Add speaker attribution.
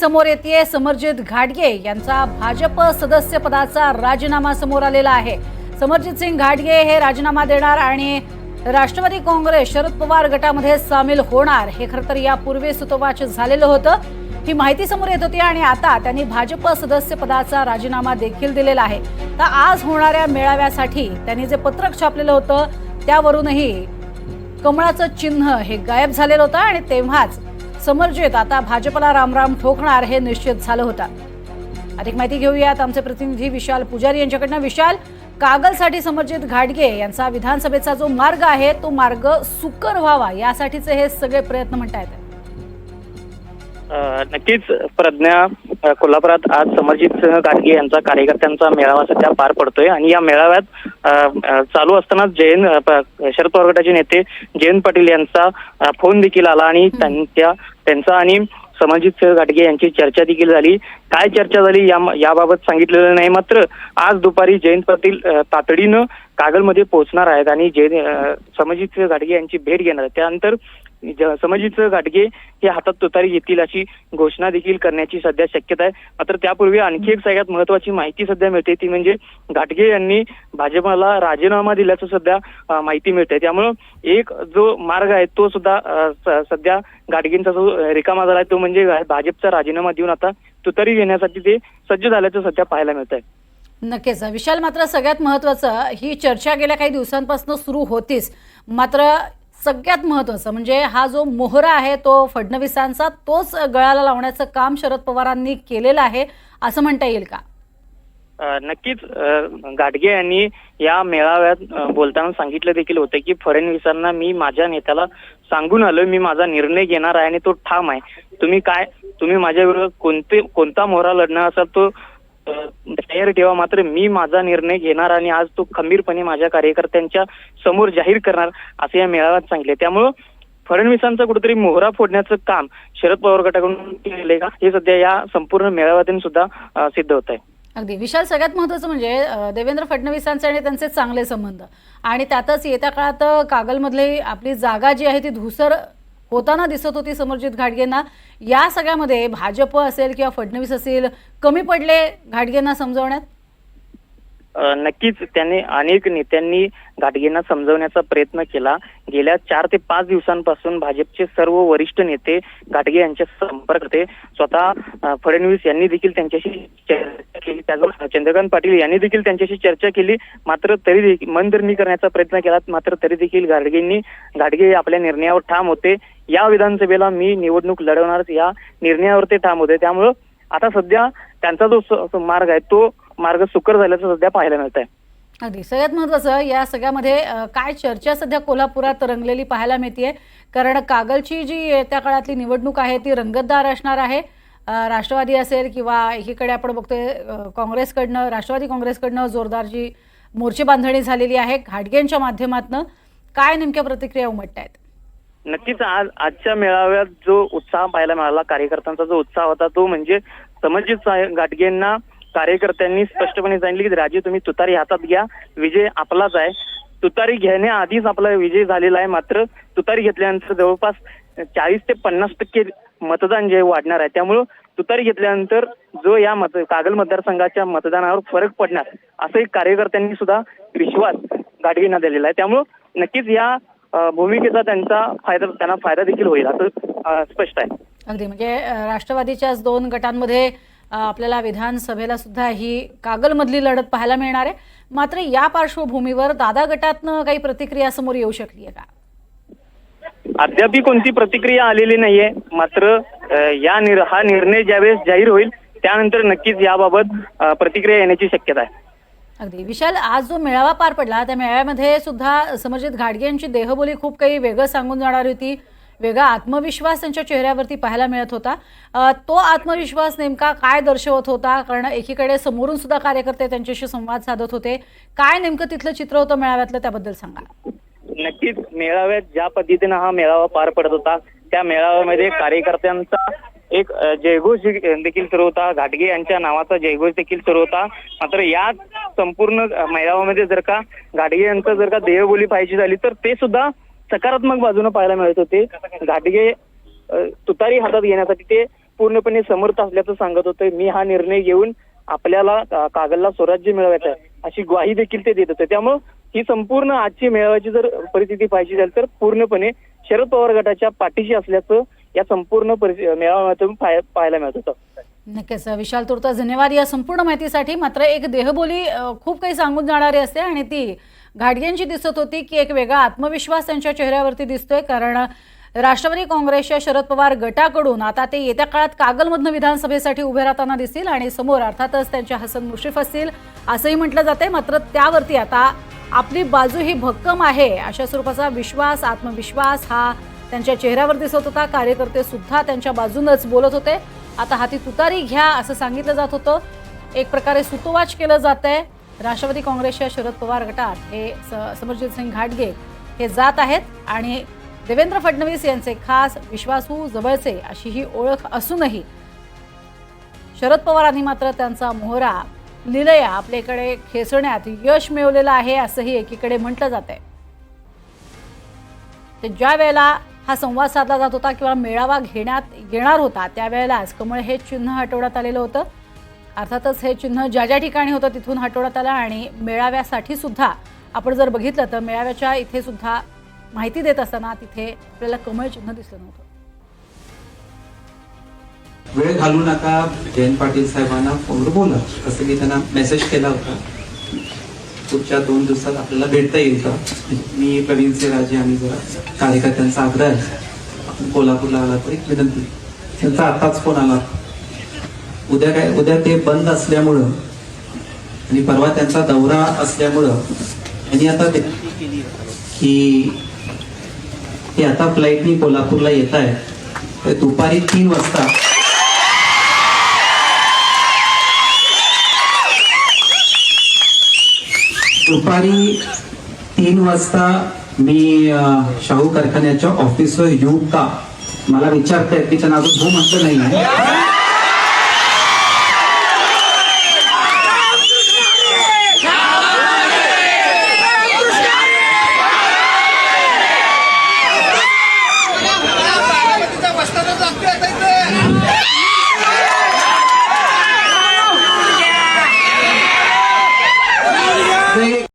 Speaker 1: समोर येते समरजित घाटगे यांचा भाजप सदस्य पदाचा राजीनामा समोर आलेला आहे. समरजित सिंग घाटगे हे राजीनामा देणार आणि राष्ट्रवादी काँग्रेस शरद पवार गटामध्ये सामील होणार. हे खरं तर यापूर्वी सुतोवाच झालेलं होतं. ही माहिती समोर येत होती आणि आता त्यांनी भाजप सदस्य पदाचा राजीनामा देखील दिलेला आहे. तर आज होणाऱ्या मेळाव्यासाठी त्यांनी जे पत्रक छापलेलं होतं त्यावरूनही कमळाचं चिन्ह हे गायब झालेलं होतं आणि तेव्हाच समर्जित आता भाजपला रामराम ठोकणार हे निश्चित झालं होतं. अधिक माहिती घेऊयात. आमचे प्रतिनिधी विशाल पुजारी यांच्याकडनं. विशाल कागलसाठी समर्जित घाटगे यांचा विधानसभेचा जो मार्ग आहे तो मार्ग सुकर व्हावा यासाठीचे हे सगळे प्रयत्न म्हणतायत.
Speaker 2: अ, नक्कीच प्रज्ञा कोल्हापुरात आज समरजित सिंह गाडगे यांचा कार्यकर्त्यांचा मेळावा सध्या पार पडतोय आणि या मेळाव्यात चालू असतानाच जयंत शरद पवार गटाचे नेते जयंत पाटील यांचा फोन देखील आला आणि त्यांच्या त्यांचा आणि समाजित सिंह यांची चर्चा देखील झाली. काय चर्चा झाली या याबाबत सांगितलेलं नाही. मात्र आज दुपारी जयंत पाटील तातडीनं कागलमध्ये पोहोचणार आहेत आणि जय अ, घाटगे यांची भेट घेणार त्यानंतर समजीचं घाटगे हे हातात तुतारी घेतील अशी घोषणा देखील करण्याची सध्या शक्यता आहे. मात्र त्यापूर्वी आणखी एक सगळ्यात महत्वाची माहिती सध्या मिळते ती म्हणजे घाटगे यांनी भाजपाला राजीनामा दिल्याचं सध्या माहिती मिळते त्यामुळं एक जो मार्ग आहे तो सुद्धा सध्या घाटगेंचा जो रिकामा झाला आहे तो म्हणजे भाजपचा राजीनामा देऊन आता तुतारी घेण्यासाठी ते सज्ज झाल्याचं सध्या पाहायला मिळत आहे
Speaker 1: नक्कीच. विशाल मात्र सगळ्यात महत्वाचं ही चर्चा गेल्या काही दिवसांपासून सुरू होतीच. मात्र सगळ्यात महत्वाचं म्हणजे हा जो मोहरा आहे तो फडणवीसांचा तोच गळाला लावण्याचं काम शरद पवारांनी केलेलं आहे असं म्हणता येईल का?
Speaker 2: नक्कीच गाडगे यांनी या मेळाव्यात बोलताना सांगितलं देखील होतं की फडणवीसांना मी माझ्या नेत्याला सांगून आलो मी माझा निर्णय घेणार आहे आणि तो ठाम आहे. तुम्ही काय तुम्ही माझ्या विरोधात कोणते कोणता मोहरा लढणार असाल तो तयार ठेवा मात्र मी माझा निर्णय घेणार आणि आज तो खंबीरपणे माझ्या कार्यकर्त्यांच्या समोर जाहीर करणार असे या मेळाव्यात सांगितले. त्यामुळं फडणवीसांचा कुठेतरी मोहरा फोडण्याचं काम शरद पवार गटाकडून केले का? हे सध्या या संपूर्ण मेळाव्यातून सुद्धा सिद्ध होत आहे
Speaker 1: अगदी. विशाल सगळ्यात महत्वाचं म्हणजे देवेंद्र फडणवीसांचे आणि त्यांचे चांगले संबंध. आणि त्यातच येत्या काळात कागलमधली आपली जागा जी आहे ती धुसर होताना दिसत होती समरजित घाटगेंना. या सगळ्यामध्ये भाजप असेल किंवा फडणवीस असेल कमी पडले घाटगेंना समजवण्यात?
Speaker 2: नक्कीच त्यांनी अनेक नेत्यांनी घाटगेंना समजवण्याचा प्रयत्न केला. गेल्या चार ते पाच दिवसांपासून भाजपचे सर्व वरिष्ठ नेते घाटगे यांच्या संपर्क होते स्वतः फडणवीस यांनी देखील त्यांच्याशी चर्चा केली. त्याचबरोबर चंद्रकांत पाटील यांनी देखील त्यांच्याशी चर्चा केली. मात्र तरी देखील मनधरणी करण्याचा प्रयत्न केला. मात्र तरी देखील घाटगेंनी घाटगे आपल्या निर्णयावर ठाम होते. या विधानसभेला मी निवडणूक लढवणारच या निर्णयावर ते ठाम होते. त्यामुळं आता सध्या त्यांचा जो मार्ग आहे तो मार्ग सुकर झाल्याचं सध्या पाहायला मिळत आहे
Speaker 1: अगदी. सगळ्यात महत्वाचं या सगळ्यामध्ये काय चर्चा सध्या कोल्हापुरात रंगलेली पाहायला मिळते कारण कागलची जी येत्या काळातली निवडणूक आहे ती रंगतदार असणार आहे. राष्ट्रवादी असेल किंवा एकीकडे आपण बघतोय काँग्रेसकडनं राष्ट्रवादी काँग्रेसकडनं जोरदार जी मोर्चे बांधणी झालेली आहे घाटगेंच्या माध्यमातनं. काय नेमक्या प्रतिक्रिया उमटतायत?
Speaker 2: नक्कीच आज आजच्या मेळाव्यात जो उत्साह पाहायला मिळाला कार्यकर्त्यांचा जो उत्साह होता तो म्हणजे समजित गाडगेंना कार्यकर्त्यांनी स्पष्टपणे सांगितले की राजे तुम्ही तुतारी हातात घ्या विजय आपलाच आहे. तुतारी घेण्याआधीच आपला विजय झालेला आहे मात्र तुतारी घेतल्यानंतर जवळपास चाळीस ते पन्नास टक्के मतदान जे वाढणार आहे त्यामुळं तुतारी घेतल्यानंतर जो या मत कागल मतदारसंघाच्या मतदानावर फरक पडणार असं एक कार्यकर्त्यांनी सुद्धा विश्वास गाडगेंना दिलेला आहे. त्यामुळं नक्कीच या भूमिकेचा त्यांचा फायदा त्यांना फायदा देखील होईल असं स्पष्ट आहे.
Speaker 1: अगदी. म्हणजे राष्ट्रवादीच्याच दोन गटांमध्ये आपल्याला विधानसभेला सुद्धा ही कागलमधली लढत पाहायला मिळणार आहे. मात्र या पार्श्वभूमीवर दादा गटातनं काही प्रतिक्रिया समोर येऊ शकली आहे का?
Speaker 2: अद्यापही कोणती प्रतिक्रिया आलेली नाहीये. मात्र या निर हा निर्णय ज्यावेळेस जाहीर होईल त्यानंतर नक्कीच याबाबत प्रतिक्रिया येण्याची शक्यता आहे.
Speaker 1: अगदी. विशाल आज जो मेळावा पार पडला त्या मेळाव्यामध्ये सुद्धा समजित घाटगे यांची देहबोली खूप काही वेगळं सांगून जाणारी होती. वेगळा आत्मविश्वास त्यांच्या चेहऱ्यावरती पाहायला मिळत होता. तो आत्मविश्वास नेमका काय दर्शवत होता? कारण एकीकडे समोरून सुद्धा कार्यकर्ते त्यांच्याशी संवाद साधत होते. काय नेमकं तिथलं चित्र होतं मेळाव्यातलं त्याबद्दल सांगा.
Speaker 2: नक्कीच मेळाव्यात ज्या पद्धतीनं हा मेळावा पार पडत होता त्या मेळाव्यामध्ये कार्यकर्त्यांचा एक जयघोष देखील सुरू होता. घाटगे यांच्या नावाचा जयघोष देखील सुरू होता. मात्र या संपूर्ण मैदानामध्ये जर का घाटगे यांचं जर का देहबोली पाहायची झाली तर ते सुद्धा सकारात्मक बाजूने पाहायला मिळत होते. घाटगे तुतारी हातात घेण्यासाठी ते पूर्णपणे समर्थ असल्याचं सांगत होते. मी हा निर्णय घेऊन आपल्याला कागलला स्वराज्य मिळवायचं आहे अशी ग्वाही देखील ते देत होते. त्यामुळं ही संपूर्ण आजची मेळाव्याची जर परिस्थिती पाहिजे झाली तर पूर्णपणे शरद पवार गटाच्या पाठीशी असल्याचं या संपूर्ण मेळाव्यातून पाहायला मिळत होतं.
Speaker 1: नक्कीच. विशाल तुर्ता धन्यवाद या संपूर्ण माहितीसाठी. मात्र एक देहबोली खूप काही सांगून जाणारी असते आणि ती घाटग्यांची दिसत होती की एक वेगळा आत्मविश्वास त्यांच्या चेहऱ्यावरती दिसतोय. कारण राष्ट्रवादी काँग्रेसच्या शरद पवार गटाकडून आता ते येत्या काळात कागलमधनं विधानसभेसाठी उभे राहताना दिसतील आणि समोर अर्थातच त्यांच्या हसन मुश्रीफ असतील असंही म्हटलं जाते. मात्र त्यावरती आता आपली बाजू ही भक्कम आहे. अशा स्वरूपाचा विश्वास आत्मविश्वास हा त्यांच्या चेहऱ्यावर दिसत होता. कार्यकर्ते सुद्धा त्यांच्या बाजूनच बोलत होते. आता हाती तुतारी घ्या असं सांगितलं जात होतं. एक प्रकारे सुतोवाच केलं जात आहे राष्ट्रवादी काँग्रेसच्या शरद पवार गटात हे स- समरजित सिंग घाटगे हे जात आहेत आणि देवेंद्र फडणवीस यांचे खास विश्वासू जवळचे अशी ही ओळख असूनही शरद पवारांनी मात्र त्यांचा मोहरा लिलया आपल्याकडे खेचण्यात यश मिळवलेलं आहे असंही एकीकडे म्हटलं जात आहे ते ज्या वेळेला हा संवाद साधला जात होता किंवा मेळावा घेण्यात येणार होता त्यावेळेलाच कमळ हे चिन्ह हटवण्यात आलेलं होतं. अर्थातच हे चिन्ह ज्या ज्या ठिकाणी होतं तिथून हटवण्यात आलं आणि मेळाव्यासाठी सुद्धा आपण जर बघितलं तर मेळाव्याच्या इथे सुद्धा माहिती देत असताना तिथे आपल्याला कमळ चिन्ह दिसलं नव्हतं.
Speaker 3: वेळ घालू नका जयंत पाटील साहेबांना फोनवर बोला असं मी त्यांना मेसेज केला होता. पुढच्या दोन दिवसात आपल्याला भेटता येईल का? मी प्रवीणचे राजे आणि जरा कार्यकर्त्यांचा आग्रह आहे. आपण कोल्हापूरला आला तर एक विनंती त्यांचा आताच फोन आला. उद्या काय? उद्या ते बंद असल्यामुळं आणि परवा त्यांचा दौरा असल्यामुळं त्यांनी आता की ते आता फ्लाईटनी कोल्हापूरला येत आहे तर दुपारी तीन वाजता दुपारी तीन वाजता मी शाहू कारखान्याच्या ऑफिसवर येऊ का? मला विचारतायत की त्यांना अजून हो म्हटलं नाही